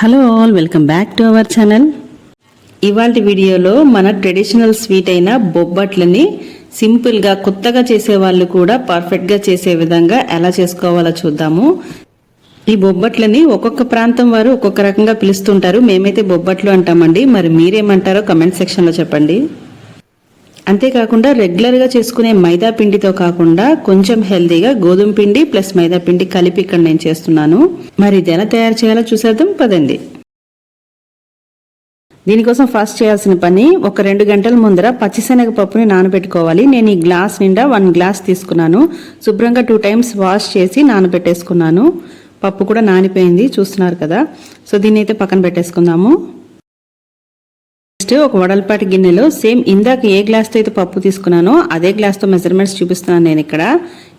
Hello all welcome back to our channel ఇవాళ వీడియోలో మన ట్రెడిషనల్ స్వీట్ అయిన బొబ్బట్లని సింపుల్గా కొత్తగా చేసే వాళ్ళు కూడా పర్ఫెక్ట్గా చేసే విధంగా ఎలా చేసుకోవాలో చూద్దాము. ఈ బొబ్బట్లని ఒక్కొక్క ప్రాంతం వారు ఒక్కొక్క రకంగా పిలుస్తుంటారు. మేమైతే బొబ్బట్లు అంటామండి. మరి మీరేమంటారో కమెంట్ సెక్షన్లో చెప్పండి. అంతేకాకుండా రెగ్యులర్గా చేసుకునే మైదా పిండితో కాకుండా కొంచెం హెల్దీగా గోధుమ పిండి ప్లస్ మైదా పిండి కలిపి ఇక్కడ నేను చేస్తున్నాను. మరి ఇది ఎలా తయారు చేయాలో చూసేద్దాం పదండి. దీనికోసం ఫస్ట్ చేయాల్సిన పని ఒక రెండు గంటల ముందర పచ్చిశనగ పప్పుని నానబెట్టుకోవాలి. నేను ఈ గ్లాస్ నిండా వన్ గ్లాస్ తీసుకున్నాను. శుభ్రంగా టూ టైమ్స్ వాష్ చేసి నానబెట్టేసుకున్నాను. పప్పు కూడా నానిపోయింది చూస్తున్నారు కదా. సో దీన్ని అయితే పక్కన పెట్టేసుకుందాము. నెక్స్ట్ ఒక వడలపాటి గిన్నెలో సేమ్ ఇందాక ఏ గ్లాస్తో అయితే పప్పు తీసుకున్నానో అదే గ్లాస్తో మెజర్మెంట్స్ చూపిస్తున్నాను నేను ఇక్కడ.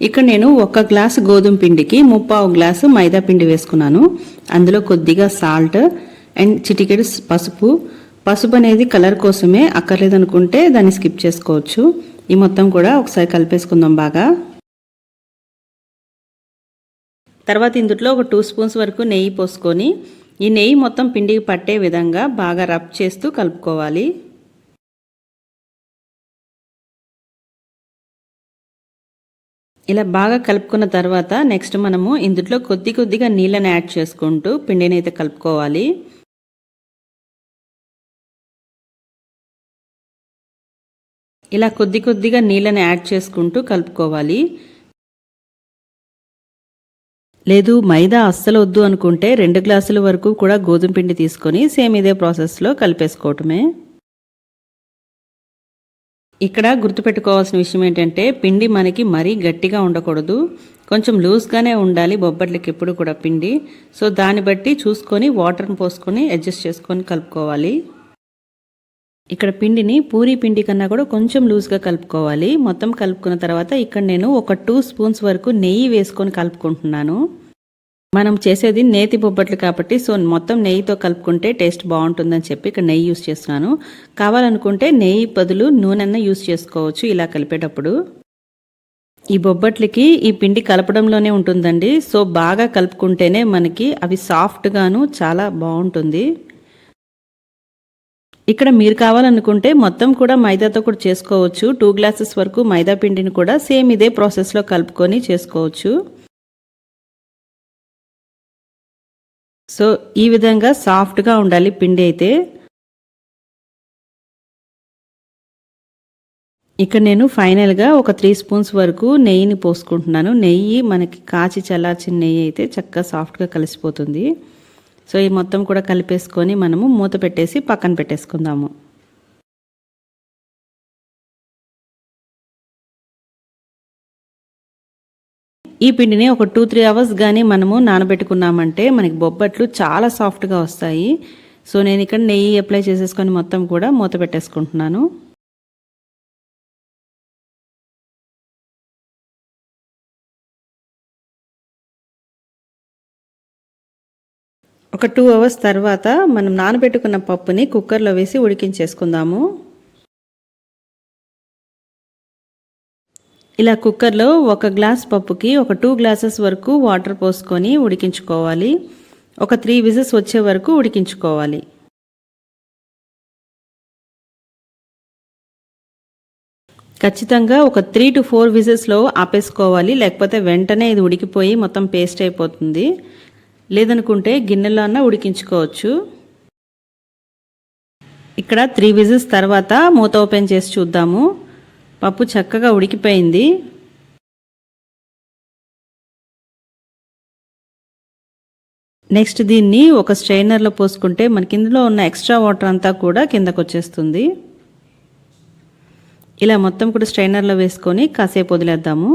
ఇక్కడ నేను ఒక గ్లాస్ గోధుమ పిండికి ముప్పావు గ్లాసు మైదా పిండి వేసుకున్నాను. అందులో కొద్దిగా సాల్ట్ అండ్ చిటికెడు పసుపు. పసుపు అనేది కలర్ కోసమే అక్కర్లేదనుకుంటే దాన్ని స్కిప్ చేసుకోవచ్చు. ఈ మొత్తం కూడా ఒకసారి కలిపేసుకుందాం బాగా. తర్వాత ఇందులో ఒక టూ స్పూన్స్ వరకు నెయ్యి పోసుకొని ఈ నెయ్యి మొత్తం పిండికి పట్టే విధంగా బాగా రబ్ చేస్తూ కలుపుకోవాలి. ఇలా బాగా కలుపుకున్న తర్వాత నెక్స్ట్ మనము ఇందులో కొద్ది కొద్దిగా నీళ్ళని యాడ్ చేసుకుంటూ పిండిని అయితే కలుపుకోవాలి. ఇలా కొద్ది కొద్దిగా నీళ్ళని యాడ్ చేసుకుంటూ కలుపుకోవాలి. లేదు మైదా అస్సలు వద్దు అనుకుంటే రెండు గ్లాసుల వరకు కూడా గోధుమ పిండి తీసుకొని సేమ్ ఇదే ప్రాసెస్లో కలిపేసుకోవటమే. ఇక్కడ గుర్తుపెట్టుకోవాల్సిన విషయం ఏంటంటే పిండి మనకి మరీ గట్టిగా ఉండకూడదు. కొంచెం లూజ్గానే ఉండాలి బొబ్బట్లకి ఎప్పుడు కూడా పిండి. సో దాన్ని బట్టి చూసుకొని వాటర్ని పోసుకొని అడ్జస్ట్ చేసుకొని కలుపుకోవాలి. ఇక్కడ పిండిని పూరి పిండి కన్నా కూడా కొంచెం లూజ్గా కలుపుకోవాలి. మొత్తం కలుపుకున్న తర్వాత ఇక్కడ నేను ఒక టూ స్పూన్స్ వరకు నెయ్యి వేసుకొని కలుపుకుంటున్నాను. మనం చేసేది నేతి బొబ్బట్లు కాబట్టి సో మొత్తం నెయ్యితో కలుపుకుంటే టేస్ట్ బాగుంటుందని చెప్పి ఇక్కడ నెయ్యి యూస్ చేస్తున్నాను. కావాలనుకుంటే నెయ్యి బదులు నూనెన్న యూస్ చేసుకోవచ్చు ఇలా కలిపేటప్పుడు. ఈ బొబ్బట్లకి ఈ పిండి కలపడంలోనే ఉంటుందండి. సో బాగా కలుపుకుంటేనే మనకి అవి సాఫ్ట్గాను చాలా బాగుంటుంది. ఇక్కడ మీరు కావాలనుకుంటే మొత్తం కూడా మైదాతో కూడా చేసుకోవచ్చు. టూ గ్లాసెస్ వరకు మైదా పిండిని కూడా సేమ్ ఇదే ప్రాసెస్లో కలుపుకొని చేసుకోవచ్చు. సో ఈ విధంగా సాఫ్ట్గా ఉండాలి పిండి అయితే. ఇక్కడ నేను ఫైనల్గా ఒక త్రీ స్పూన్స్ వరకు నెయ్యిని పోసుకుంటున్నాను. నెయ్యి మనకి కాచి చల్లార్చిన నెయ్యి అయితే చక్కగా సాఫ్ట్గా కలిసిపోతుంది. సో ఈ మొత్తం కూడా కలిపేసుకొని మనము మూత పెట్టేసి పక్కన పెట్టేసుకుందాము. ఈ పిండిని ఒక టూ త్రీ అవర్స్ కానీ మనము నానబెట్టుకున్నామంటే మనకి బొబ్బట్లు చాలా సాఫ్ట్గా వస్తాయి. సో నేను ఇక్కడ నెయ్యి అప్లై చేసేసుకొని మొత్తం కూడా మూత పెట్టేసుకుంటున్నాను. ఒక టూ అవర్స్ తర్వాత మనం నానబెట్టుకున్న పప్పుని కుక్కర్లో వేసి ఉడికించేసుకుందాము. ఇలా కుక్కర్లో ఒక గ్లాస్ పప్పుకి ఒక టూ గ్లాసెస్ వరకు వాటర్ పోసుకొని ఉడికించుకోవాలి. ఒక త్రీ విజెస్ వచ్చే వరకు ఉడికించుకోవాలి. ఖచ్చితంగా ఒక త్రీ టు ఫోర్ విజెస్లో ఆపేసుకోవాలి. లేకపోతే వెంటనే ఇది ఉడికిపోయి మొత్తం పేస్ట్ అయిపోతుంది. లేదనుకుంటే గిన్నెలో అన్న ఉడికించుకోవచ్చు. ఇక్కడ త్రీ విజిల్స్ తర్వాత మూత ఓపెన్ చేసి చూద్దాము. పప్పు చక్కగా ఉడికిపోయింది. నెక్స్ట్ దీన్ని ఒక స్ట్రైనర్లో పోసుకుంటే మనకి ఇందులో ఉన్న ఎక్స్ట్రా వాటర్ అంతా కూడా కిందకు వచ్చేస్తుంది. ఇలా మొత్తం కూడా స్ట్రైనర్లో వేసుకొని కాసేపు వదిలేద్దాము.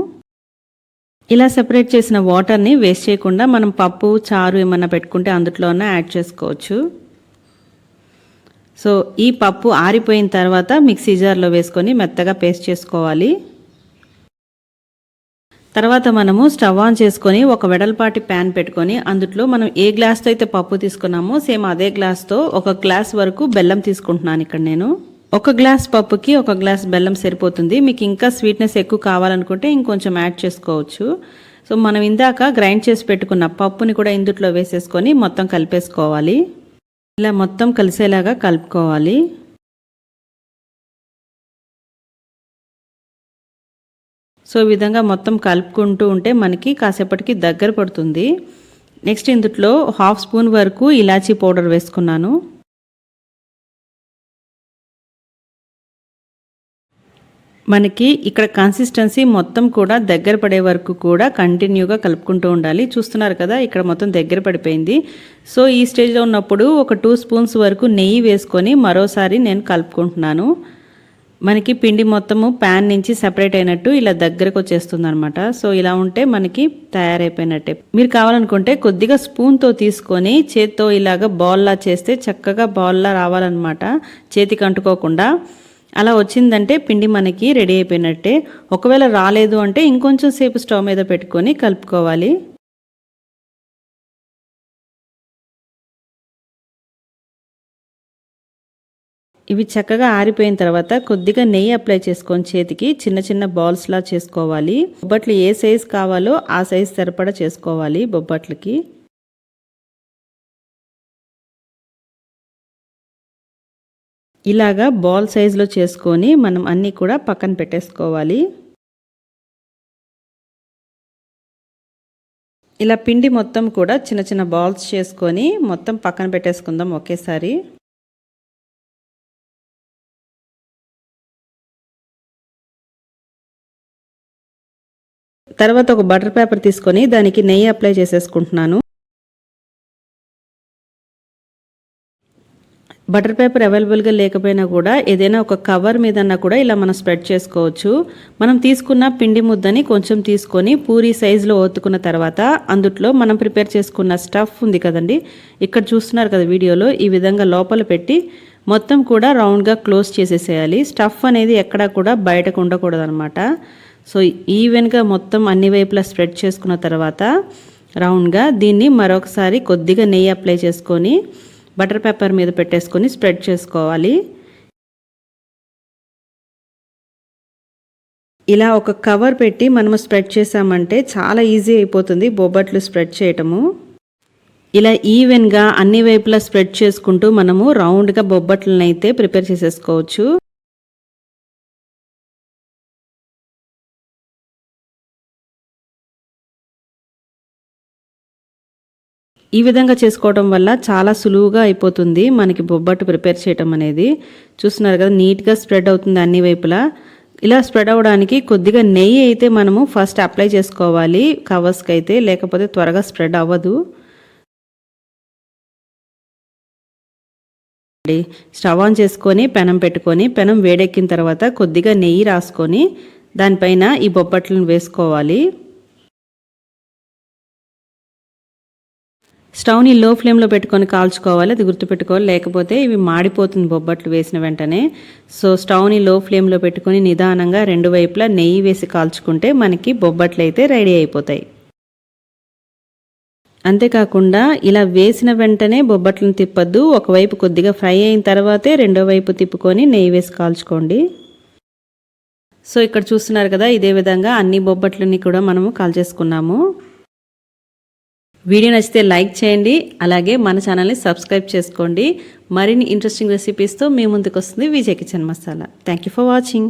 ఇలా సెపరేట్ చేసిన వాటర్ని వేస్ట్ చేయకుండా మనం పప్పు చారు ఏమన్నా పెట్టుకుంటే అందులోనే యాడ్ చేసుకోవచ్చు. సో ఈ పప్పు ఆరిపోయిన తర్వాత మిక్సీ జార్లో వేసుకొని మెత్తగా పేస్ట్ చేసుకోవాలి. తర్వాత మనము స్టవ్ ఆన్ చేసుకొని ఒక వెడల్పాటి ప్యాన్ పెట్టుకొని అందులో మనం ఏ గ్లాస్తో అయితే పప్పు తీసుకున్నామో సేమ్ అదే గ్లాస్తో ఒక గ్లాస్ వరకు బెల్లం తీసుకుంటున్నాను ఇక్కడ నేను. ఒక గ్లాస్ పప్పుకి ఒక గ్లాస్ బెల్లం సరిపోతుంది. మీకు ఇంకా స్వీట్నెస్ ఎక్కువ కావాలనుకుంటే ఇంకొంచెం యాడ్ చేసుకోవచ్చు. సో మనం ఇందాక గ్రైండ్ చేసి పెట్టుకున్న పప్పుని కూడా ఇందుట్లో వేసేసుకొని మొత్తం కలిపేసుకోవాలి. ఇలా మొత్తం కలిసేలాగా కలుపుకోవాలి. సో ఈ విధంగా మొత్తం కలుపుకుంటూ ఉంటే మనకి కాసేపటికి దగ్గర పడుతుంది. నెక్స్ట్ ఇందులో హాఫ్ స్పూన్ వరకు ఇలాచీ పౌడర్ వేసుకున్నాను. మనకి ఇక్కడ కన్సిస్టెన్సీ మొత్తం కూడా దగ్గర పడే వరకు కూడా కంటిన్యూగా కలుపుకుంటూ ఉండాలి. చూస్తున్నారు కదా ఇక్కడ మొత్తం దగ్గర పడిపోయింది. సో ఈ స్టేజ్లో ఉన్నప్పుడు ఒక టూ స్పూన్స్ వరకు నెయ్యి వేసుకొని మరోసారి నేను కలుపుకుంటున్నాను. మనకి పిండి మొత్తము ప్యాన్ నుంచి సెపరేట్ అయినట్టు ఇలా దగ్గరకు వచ్చేస్తుంది అనమాట సో ఇలా ఉంటే మనకి తయారైపోయినట్టే. మీరు కావాలనుకుంటే కొద్దిగా స్పూన్తో తీసుకొని చేత్తో ఇలాగ బాల్లా చేస్తే చక్కగా బాల్లా రావాలన్నమాట. చేతికి అంటుకోకుండా. అలా వచ్చిందంటే పిండి మనకి రెడీ అయిపోయినట్టే. ఒకవేళ రాలేదు అంటే ఇంకొంచెం సేపు స్టవ్ మీద పెట్టుకొని కలుపుకోవాలి. ఇవి చక్కగా ఆరిపోయిన తర్వాత కొద్దిగా నెయ్యి అప్లై చేసుకొని చేతికి చిన్న చిన్న బాల్స్లా చేసుకోవాలి. బొబ్బట్లు ఏ సైజ్ కావాలో ఆ సైజ్ సరిపడా చేసుకోవాలి బొబ్బట్లకి. ఇలాగా బాల్ సైజులో చేసుకొని మనం అన్నీ కూడా పక్కన పెట్టేసుకోవాలి. ఇలా పిండి మొత్తం కూడా చిన్న చిన్న బాల్స్ చేసుకొని మొత్తం పక్కన పెట్టేసుకుందాం ఒకేసారి. తర్వాత ఒక బటర్ పేపర్ తీసుకొని దానికి నెయ్యి అప్లై చేసేసుకుంటున్నాను. బటర్ పేపర్ అవైలబుల్గా లేకపోయినా కూడా ఏదైనా ఒక కవర్ మీదన్నా కూడా ఇలా మనం స్ప్రెడ్ చేసుకోవచ్చు. మనం తీసుకున్న పిండి ముద్దని కొంచెం తీసుకొని పూరి సైజులో ఓతుకున్న తర్వాత అందుట్లో మనం ప్రిపేర్ చేసుకున్న స్టఫ్ ఉంది కదండి ఇక్కడ చూస్తున్నారు కదా వీడియోలో ఈ విధంగా లోపల పెట్టి మొత్తం కూడా రౌండ్గా క్లోజ్ చేసేసేయాలి. స్టఫ్ అనేది ఎక్కడా కూడా బయటకు ఉండకూడదనమాట సో ఈవెన్గా మొత్తం అన్ని వైపులా స్ప్రెడ్ చేసుకున్న తర్వాత రౌండ్గా దీన్ని మరొకసారి కొద్దిగా నెయ్యి అప్లై చేసుకొని బటర్ పేపర్ మీద పెట్టేసుకొని స్ప్రెడ్ చేసుకోవాలి. ఇలా ఒక కవర్ పెట్టి మనము స్ప్రెడ్ చేసామంటే చాలా ఈజీ అయిపోతుంది బొబ్బట్లు స్ప్రెడ్ చేయటము. ఇలా ఈవెన్గా అన్ని వైపులా స్ప్రెడ్ చేసుకుంటూ మనము రౌండ్గా బొబ్బట్లను అయితే ప్రిపేర్ చేసేసుకోవచ్చు. ఈ విధంగా చేసుకోవడం వల్ల చాలా సులువుగా అయిపోతుంది మనకి బొబ్బట్టు ప్రిపేర్ చేయటం అనేది. చూస్తున్నారు కదా నీట్గా స్ప్రెడ్ అవుతుంది అన్ని వైపులా. ఇలా స్ప్రెడ్ అవ్వడానికి కొద్దిగా నెయ్యి అయితే మనము ఫస్ట్ అప్లై చేసుకోవాలి కవర్స్కి అయితే లేకపోతే త్వరగా స్ప్రెడ్ అవ్వదు. స్టవ్ ఆన్ చేసుకొని పెనం పెట్టుకొని పెనం వేడెక్కిన తర్వాత కొద్దిగా నెయ్యి రాసుకొని దానిపైన ఈ బొబ్బట్లను వేసుకోవాలి. స్టవ్ని లో ఫ్లేమ్లో పెట్టుకొని కాల్చుకోవాలి అది గుర్తుపెట్టుకోవాలి. లేకపోతే ఇవి మాడిపోతుంది బొబ్బట్లు వేసిన వెంటనే. సో స్టవ్ని లో ఫ్లేమ్లో పెట్టుకొని నిదానంగా రెండు వైపులా నెయ్యి వేసి కాల్చుకుంటే మనకి బొబ్బట్లు అయితే రెడీ అయిపోతాయి. అంతేకాకుండా ఇలా వేసిన వెంటనే బొబ్బట్లను తిప్పద్దు. ఒకవైపు కొద్దిగా ఫ్రై అయిన తర్వాతే రెండో వైపు తిప్పుకొని నెయ్యి వేసి కాల్చుకోండి. సో ఇక్కడ చూస్తున్నారు కదా ఇదే విధంగా అన్ని బొబ్బట్లని కూడా మనము కాల్చేసుకున్నాము. వీడియో నచ్చితే లైక్ చేయండి అలాగే మన ఛానల్ని సబ్స్క్రైబ్ చేసుకోండి. మరిన్ని ఇంట్రెస్టింగ్ రెసిపీస్తో మీ ముందుకు వస్తుంది Vijay kitchen masala. Thank you for watching